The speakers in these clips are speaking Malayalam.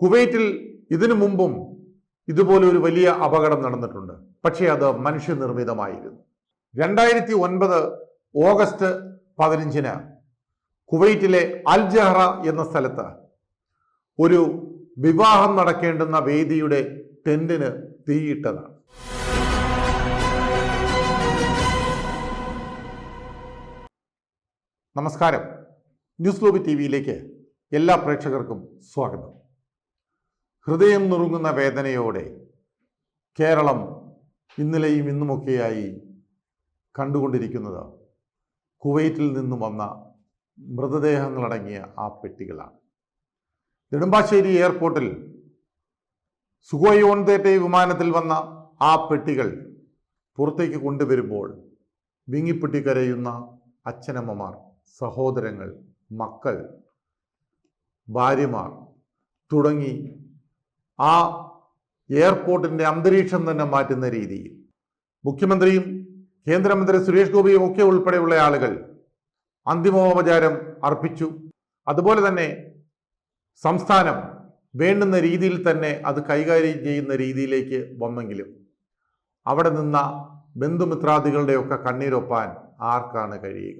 കുവൈറ്റിൽ ഇതിനു മുമ്പും ഇതുപോലെ ഒരു വലിയ അപകടം നടന്നിട്ടുണ്ട്. പക്ഷേ അത് മനുഷ്യനിർമ്മിതമായിരുന്നു. രണ്ടായിരത്തി ഒൻപത് ഓഗസ്റ്റ് പതിനഞ്ചിന് കുവൈറ്റിലെ അൽ ജഹ്റ എന്ന സ്ഥലത്ത് ഒരു വിവാഹം നടക്കേണ്ടുന്ന വേദിയുടെ ടെന്റിന് തീയിട്ടതാണ്. നമസ്കാരം. ന്യൂസ് ലോബി ടി വിയിലേക്ക് എല്ലാ പ്രേക്ഷകർക്കും സ്വാഗതം. ഹൃദയം നുറുങ്ങുന്ന വേദനയോടെ കേരളം ഇന്നലെയും ഇന്നുമൊക്കെയായി കണ്ടുകൊണ്ടിരിക്കുന്നത് കുവൈറ്റിൽ നിന്നും വന്ന മൃതദേഹങ്ങളടങ്ങിയ ആ പെട്ടികളാണ്. നെടുമ്പാശ്ശേരി എയർപോർട്ടിൽ സുഖോയ് ഓൺ വിമാനത്തിൽ വന്ന ആ പെട്ടികൾ പുറത്തേക്ക് കൊണ്ടുവരുമ്പോൾ വിങ്ങിപ്പെട്ടി കരയുന്ന അച്ഛനമ്മമാർ സഹോദരങ്ങൾ മക്കൾ ഭാര്യമാർ തുടങ്ങി ആ എയർപോർട്ടിന്റെ അന്തരീക്ഷം തന്നെ മാറ്റുന്ന രീതിയിൽ. മുഖ്യമന്ത്രിയും കേന്ദ്രമന്ത്രി സുരേഷ് ഗോപിയും ഒക്കെ ഉൾപ്പെടെയുള്ള ആളുകൾ അന്തിമോപചാരം അർപ്പിച്ചു. അതുപോലെ തന്നെ സംസ്ഥാനം വേണ്ടുന്ന രീതിയിൽ തന്നെ അത് കൈകാര്യം ചെയ്യുന്ന രീതിയിലേക്ക് വന്നെങ്കിലും അവിടെ നിന്ന ബന്ധുമിത്രാദികളുടെയൊക്കെ കണ്ണീരൊപ്പാൻ ആർക്കാണ് കഴിയുക?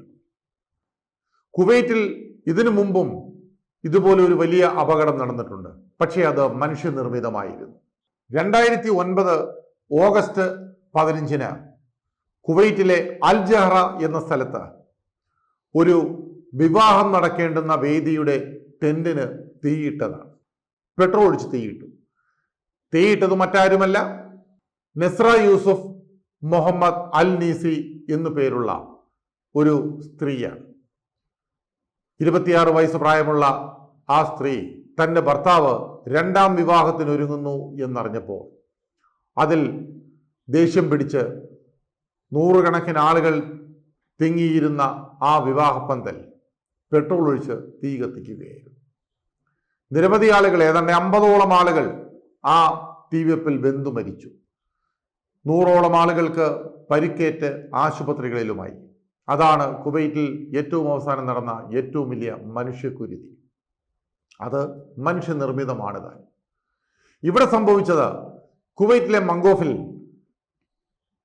കുവൈറ്റിൽ ഇതിനു മുമ്പും ഇതുപോലെ ഒരു വലിയ അപകടം നടന്നിട്ടുണ്ട്. പക്ഷേ അത് മനുഷ്യനിർമ്മിതമായിരുന്നു. രണ്ടായിരത്തി ഒൻപത് ഓഗസ്റ്റ് പതിനഞ്ചിന് കുവൈറ്റിലെ അൽ ജഹ്റ എന്ന സ്ഥലത്ത് ഒരു വിവാഹം നടക്കേണ്ടുന്ന വേദിയുടെ ടെന്റിന് തീയിട്ടതാണ്. പെട്രോൾ ഒഴിച്ച് തീയിട്ടു. തീയിട്ടത് മറ്റാരുമല്ല നെസ്ര യൂസുഫ് മുഹമ്മദ് അൽ നീസി എന്നു പേരുള്ള ഒരു സ്ത്രീയാണ്. ഇരുപത്തിയാറ് വയസ്സ് പ്രായമുള്ള ആ സ്ത്രീ തന്റെ ഭർത്താവ് രണ്ടാം വിവാഹത്തിനൊരുങ്ങുന്നു എന്നറിഞ്ഞപ്പോൾ അതിൽ ദേഷ്യം പിടിച്ച് നൂറുകണക്കിന് ആളുകൾ തിങ്ങിയിരുന്ന ആ വിവാഹപ്പന്തൽ പെട്രോൾ ഒഴിച്ച് തീ കത്തിക്കുകയായിരുന്നു. നിരവധി ആളുകൾ ഏതാണ്ട് അമ്പതോളം ആളുകൾ ആ തീവെപ്പിൽ വെന്തു മരിച്ചു. നൂറോളം ആളുകൾക്ക് പരിക്കേറ്റ് ആശുപത്രികളിലുമായി. അതാണ് കുവൈറ്റിൽ ഏറ്റവും അവസാനം നടന്ന ഏറ്റവും വലിയ മനുഷ്യക്കുരുതി. അത് മനുഷ്യനിർമ്മിതമാണ് താൻ. ഇവിടെ സംഭവിച്ചത് കുവൈറ്റിലെ മങ്കോഫിൽ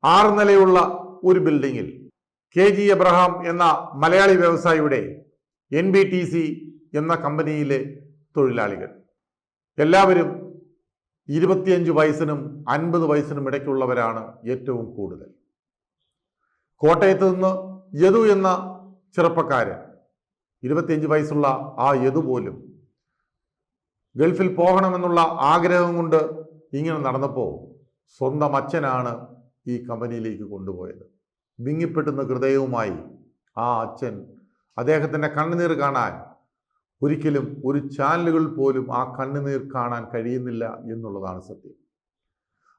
ആറ് നിലയുള്ള ഒരു ബിൽഡിങ്ങിൽ കെ ജി എബ്രഹാം എന്ന മലയാളി വ്യവസായിയുടെ എൻ ബി ടി സി എന്ന കമ്പനിയിലെ തൊഴിലാളികൾ. എല്ലാവരും ഇരുപത്തിയഞ്ച് വയസ്സിനും അൻപത് വയസ്സിനും ഇടയ്ക്കുള്ളവരാണ് ഏറ്റവും കൂടുതൽ. കോട്ടയത്ത് നിന്ന് യദു എന്ന ചെറുപ്പക്കാരൻ. ഇരുപത്തിയഞ്ച് വയസ്സുള്ള ആ യദു പോലും ഗൾഫിൽ പോകണമെന്നുള്ള ആഗ്രഹം കൊണ്ട് ഇങ്ങനെ നടന്നപ്പോൾ സ്വന്തം അച്ഛനാണ് ഈ കമ്പനിയിലേക്ക് കൊണ്ടുപോയത്. വിങ്ങിപ്പെട്ടുന്ന ഹൃദയവുമായി ആ അച്ഛൻ അദ്ദേഹത്തിന്റെ കണ്ണുനീർ കാണാൻ ഒരിക്കലും ഒരു ചാനലുകൾ പോലും ആ കണ്ണുനീർ കാണാൻ കഴിയുന്നില്ല എന്നുള്ളതാണ് സത്യം.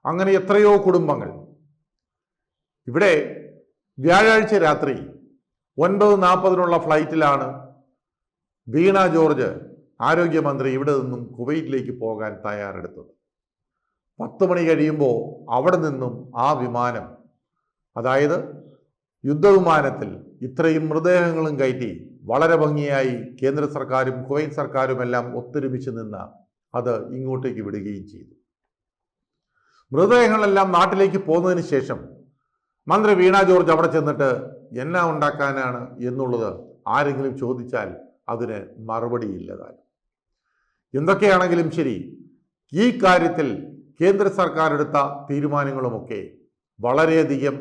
അങ്ങനെ എത്രയോ കുടുംബങ്ങൾ ഇവിടെ വ്യാഴാഴ്ച രാത്രി ഒൻപത് നാൽപ്പതിനുള്ള ഫ്ലൈറ്റിലാണ് വീണ ജോർജ് ആരോഗ്യമന്ത്രി ഇവിടെ നിന്നും കുവൈറ്റിലേക്ക് പോകാൻ തയ്യാറെടുത്തത്. പത്ത് മണി കഴിയുമ്പോൾ അവിടെ നിന്നും ആ വിമാനം അതായത് യുദ്ധവിമാനത്തിൽ ഇത്രയും മൃതദേഹങ്ങളും കയറ്റി വളരെ ഭംഗിയായി കേന്ദ്ര സർക്കാരും കുവൈറ്റ് സർക്കാരുമെല്ലാം ഒത്തൊരുമിച്ച് നിന്ന് അത് ഇങ്ങോട്ടേക്ക് വിടുകയും ചെയ്തു. മൃതദേഹങ്ങളെല്ലാം നാട്ടിലേക്ക് പോകുന്നതിന് ശേഷം മന്ത്രി വീണ ജോർജ് അവിടെ ചെന്നിട്ട് എന്നാ ഉണ്ടാക്കാനാണ് എന്നുള്ളത് ആരെങ്കിലും ചോദിച്ചാൽ അതിന് മറുപടിയില്ല താൻ. എന്തൊക്കെയാണെങ്കിലും ശരി ഈ കാര്യത്തിൽ കേന്ദ്ര സർക്കാർ എടുത്ത തീരുമാനങ്ങളുമൊക്കെ വളരെയധികം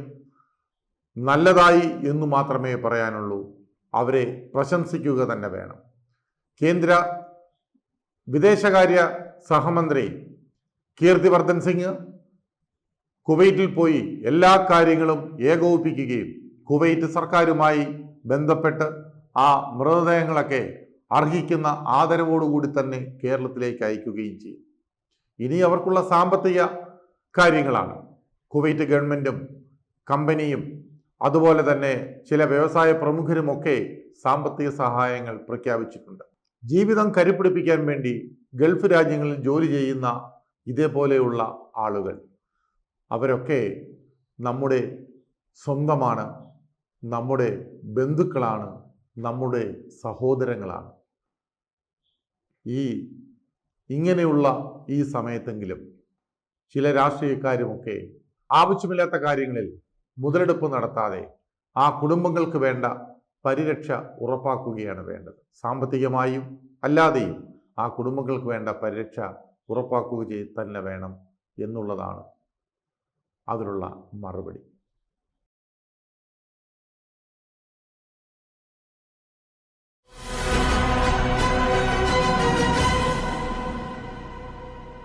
നല്ലതായി എന്ന് മാത്രമേ പറയാനുള്ളൂ. അവരെ പ്രശംസിക്കുക തന്നെ വേണം. കേന്ദ്ര വിദേശകാര്യ സഹമന്ത്രി കീർത്തിവർദ്ധൻ സിംഗ് കുവൈറ്റിൽ പോയി എല്ലാ കാര്യങ്ങളും ഏകോപിപ്പിക്കുകയും കുവൈറ്റ് സർക്കാരുമായി ബന്ധപ്പെട്ട് ആ മൃതദേഹങ്ങളൊക്കെ അർഹിക്കുന്ന ആദരവോടുകൂടി തന്നെ കേരളത്തിലേക്ക് അയക്കുകയും ചെയ്യും. ഇനി അവർക്കുള്ള സാമ്പത്തിക കാര്യങ്ങളാണ്. കുവൈറ്റ് ഗവൺമെന്റും കമ്പനിയും അതുപോലെ തന്നെ ചില വ്യവസായ പ്രമുഖരുമൊക്കെ സാമ്പത്തിക സഹായങ്ങൾ പ്രഖ്യാപിച്ചിട്ടുണ്ട്. ജീവിതം കരുപിടിപ്പിക്കാൻ വേണ്ടി ഗൾഫ് രാജ്യങ്ങളിൽ ജോലി ചെയ്യുന്ന ഇതേപോലെയുള്ള ആളുകൾ. അവരൊക്കെ നമ്മുടെ സ്വന്തമാണ് നമ്മുടെ ബന്ധുക്കളാണ് നമ്മുടെ സഹോദരങ്ങളാണ്. ഈ ഇങ്ങനെയുള്ള ഈ സമയത്തെങ്കിലും ചില രാഷ്ട്രീയക്കാരുമൊക്കെ ആവശ്യമില്ലാത്ത കാര്യങ്ങളിൽ മുതലെടുപ്പ് നടത്താതെ ആ കുടുംബങ്ങൾക്ക് വേണ്ട പരിരക്ഷ ഉറപ്പാക്കുകയാണ് വേണ്ടത്. സാമ്പത്തികമായും അല്ലാതെയും ആ കുടുംബങ്ങൾക്ക് വേണ്ട പരിരക്ഷ ഉറപ്പാക്കുക തന്നെ വേണം എന്നുള്ളതാണ് അതിനുള്ള മറുപടി.